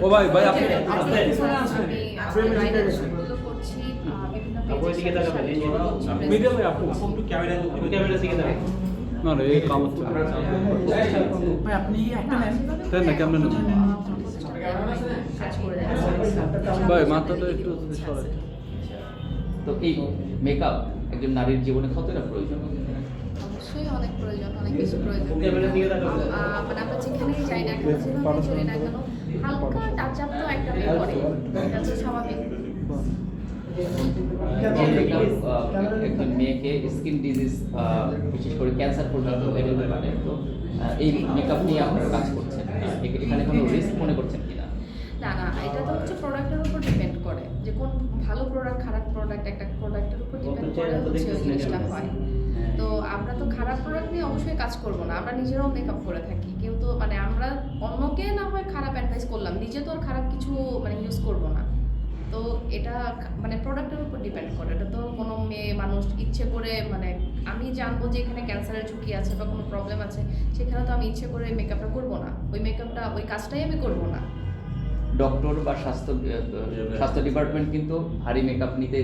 ও ভাই ভাই আপনি না রে কাম আপনি একটা নেন। তাই না কেমন ভাই মাথাটা একটু তো এই মেকআপ একজন নারীর জীবনে কতটা প্রয়োজন? অবশ্যই অনেক প্রয়োজন অনেক বেশি প্রয়োজন। মানে আমরা যেখানেই যাই না কেন যেভাবে চলি না কেন হালকা টাচ আপ তো একটা মেয়ে করে এটা তো স্বাভাবিক। একজন মেয়েকে স্কিন ডিজিজ বিশেষ করে ক্যান্সার পর্যন্ত এনে দিতে পারে তো এই মেকআপ নিয়ে আপনারা কাজ করছেন। এখানে কোনো রিস্ক মনে করছেন কিনা? না না এটা তো হচ্ছে প্রোডাক্টের উপর ডিপেন্ড করে। যে কোন ভালো প্রোডাক্ট খারাপ প্রোডাক্ট একটা প্রোডাক্টের উপর ডিপেন্ড করে হচ্ছে জিনিসটা হয়। তো আমরা তো অবশ্যই কাজ করব না। আমরা নিজেরাও মেকআপ করে থাকি। কেউ তো মানে আমরা অন্যকে না হয় খারাপ অ্যাডভাইস করলাম নিজে তো আর খারাপ কিছু মানে ইউজ করব না। তো এটা মানে প্রোডাক্টের উপর ডিপেন্ড করে। এটা তো কোনো মেয়ে মানুষ ইচ্ছে করে মানে আমি জানব যে এখানে ক্যান্সারের ঝুঁকি আছে বা কোনো প্রবলেম আছে সেখানে তো আমি ইচ্ছে করে মেকআপটা করব না। ওই মেকআপটা ওই কাজটাই আমি করব না। ডক্টর বা স্বাস্থ্য স্বাস্থ্য ডিপার্টমেন্ট কিন্তু ভারী মেকআপ নিতে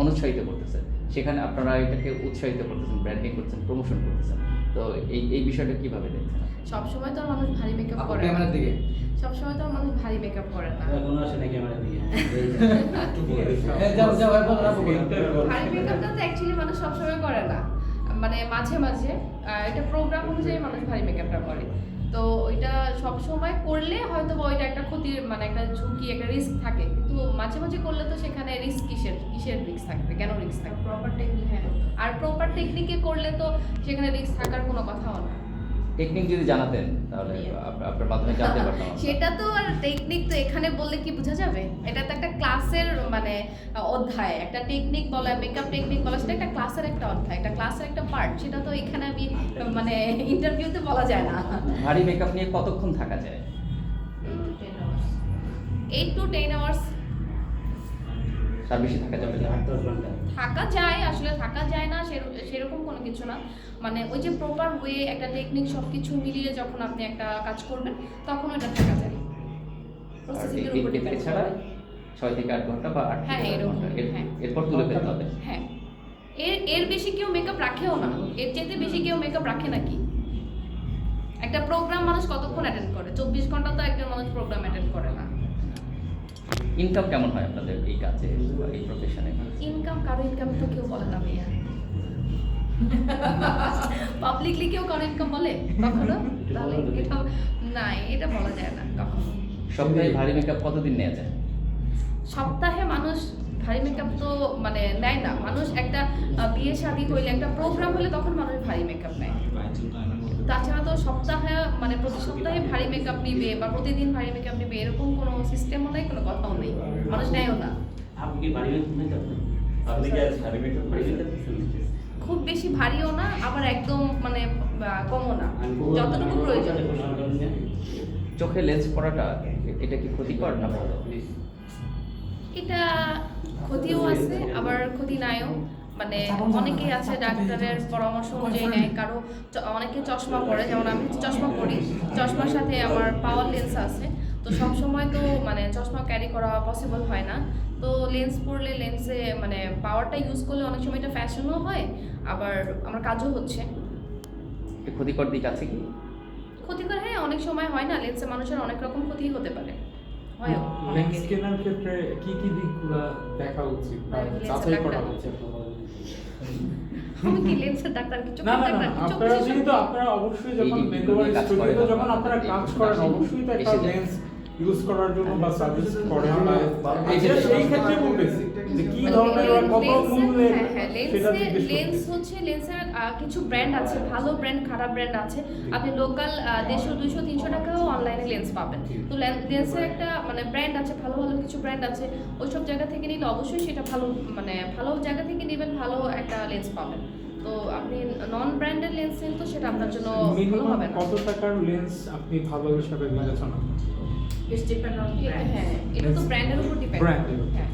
অনুৎসাহিত করতেছে। সেখানে আপনারা এটাকে উৎসাহিত করতেছেন ব্র্যান্ডিং করতেছেন প্রমোশন করতেছেন। তো এই এই বিষয়টা কীভাবে দেখছেন? সবসময় তো মানুষ ভারী মেকআপ করে না। ক্যামেরার দিকে। সবসময় তো মানুষ ভারী মেকআপ করে না। হ্যাঁ, যাও যাও। ভারী মেকআপটা তো অ্যাকচুয়ালি মানুষ সবসময় করে না। মানে মাঝে মাঝে আহ, এটা প্রোগ্রাম অনুযায়ী মানুষ ভারী মেকআপটা করে। তো ওইটা সব সময় করলে হয়তো বা ওইটা একটা ক্ষতির মানে একটা ঝুঁকি একটা রিস্ক থাকে। কিন্তু মাঝে মাঝে করলে তো সেখানে রিস্ক কিসের কিসের রিস্ক থাকবে? কেন রিস্ক থাকবে? প্রপার টেকনিক হ্যাঁ। আর প্রপার টেকনিকে করলে তো সেখানে রিস্ক থাকার কোনো কথাও না। টেকনিক যদি জানাতেন তাহলে আপনার মাধ্যমে জানতে পারতাম সেটা তো আর টেকনিক তো এখানে বললে কি বোঝা যাবে? এটা তো একটা ক্লাসের মানে অধ্যায়। একটা টেকনিক বলা মেকআপ টেকনিক বলা সেটা একটা ক্লাসের একটা পার্ট সেটা তো এখানে আমি মানে ইন্টারভিউতে বলা যায় না। ভারী মেকআপ নিয়ে কতক্ষণ থাকা যায়? এইট টু টেন আওয়ার্স তার বেশি থাকা যাবে না? থাকা যায় আসলে থাকা যায় না সেরকম কোনো কিছু না। মানে ওই যে প্রপার ওয়ে একটা টেকনিক সব কিছু মিলিয়ে যখন আপনি একটা কাজ করবেন তখন ওটা থাকা যায়। প্রসেসিংয়ের উপর ডিপেন্ড করে। ছয় থেকে আট ঘণ্টা বা আট হ্যাঁ, এরকম, ঘণ্টা। হ্যাঁ। এরপর তুলে ফেলতে হবে। হ্যাঁ। এর এর বেশি কেউ মেকআপ রাখেও না। এর চাইতে বেশি কেউ মেকআপ রাখে নাকি? একটা প্রোগ্রাম মানুষ কতক্ষণ অ্যাটেন্ড করে? চব্বিশ ঘণ্টা তো একজন মানুষ প্রোগ্রাম অ্যাটেন্ড করে না। ইনকাম কেমন হয় আপনাদের এই কাজে এই প্রফেশনে ইনকাম কারও ইনকাম তো কেউ বলে না ভাইয়া। পাবলিকলি কেউ কারও ইনকাম বলে? কখনো? তাহলে এটা না এটা বলা যায় না কখনো। সপ্তাহে ভারী মেকআপ কতদিন নেওয়া যায়? সপ্তাহে মানুষ ভারী মেকআপ তো মানে নেয় না। মানুষ একটা বিয়ে শাদী হইলে একটা প্রোগ্রাম হলে তখন মানুষ ভারী মেকআপ নেয়। তাছাড়া তো সপ্তাহে মানে প্রতি সপ্তাহে ভারী মেকআপ নিবে বা প্রতিদিন ভারী মেকআপ নিবে এরকম কোনো সিস্টেমও নেই কোনো কথাও নেই। মানুষ নেয়ও না। খুব বেশি ভারীও না আবার একদম মানে কমও না। যতটুকু প্রয়োজন। চোখে লেন্স পড়াটা এটা কি ক্ষতিকর না ভালো? এটা ক্ষতিও আছে আবার ক্ষতি নাইও। মানে অনেকেই আছে ডাক্তারের পরামর্শ অনুযায়ী নেয় কারও অনেকে চশমা পরে যেমন আমি চশমা পরি। চশমার সাথে আমার পাওয়ার লেন্স আছে। তো সব সময় তো মানে চশমা ক্যারি করা পসিবল হয় না। তো লেন্স পরলে লেন্সে মানে পাওয়ারটা ইউজ করলে অনেক সময় এটা ফ্যাশনও হয় আবার আমার কাজও হচ্ছে। ক্ষতিকর দিক আছে কি? ক্ষতিকর হ্যাঁ অনেক সময় হয় না লেন্সে মানুষের অনেক রকম ক্ষতি হতে পারে। হয়ও লেন্স কেনার ক্ষেত্রে। কি কি দিকগুলো দেখা উচিত? যাচাই করা উচিত। আমি কি লেন্সের ডাক্তার কি না না আপনারা যেহেতু আপনারা অবশ্যই যখন এই- এই মেকওভার স্টুডিওতে যখন আপনারা কাজ করেন অবশ্যই তো একটা লেন্স ইউজ করার জন্য বা বা এই যে- এটা সেই ক্ষেত্রে বলতেছি যে কি ধরনের বা কত হ্যাঁ হ্যাঁ সেটা লেন্স হচ্ছে লেন্সের কিছু ব্র্যান্ড আছে ভালো ব্র্যান্ড খারাপ ব্র্যান্ড আছে। আপনি লোকাল দেড়শো দুইশো তিনশো টাকাও অনলাইনে লেন্স পাবেন। তো লেন্সের একটা মানে ব্র্যান্ড আছে ভালো ভালো কিছু ব্র্যান্ড আছে ওইসব জায়গা থেকে নিলে অবশ্যই সেটা ভালো মানে ভালো জায়গা থেকে নেবেন ভালো একটা লেন্স পাবেন। তো আপনি নন ব্র্যান্ডের লেন্স নিন তো সেটা আপনার জন্য ভালো হবে না। কত টাকার লেন্স আপনি ভালো হিসাবে বিবেচনা? হ্যাঁ এটা তো ব্র্যান্ডের উপর ডিপেন্ড ব্র্যান্ড। হ্যাঁ।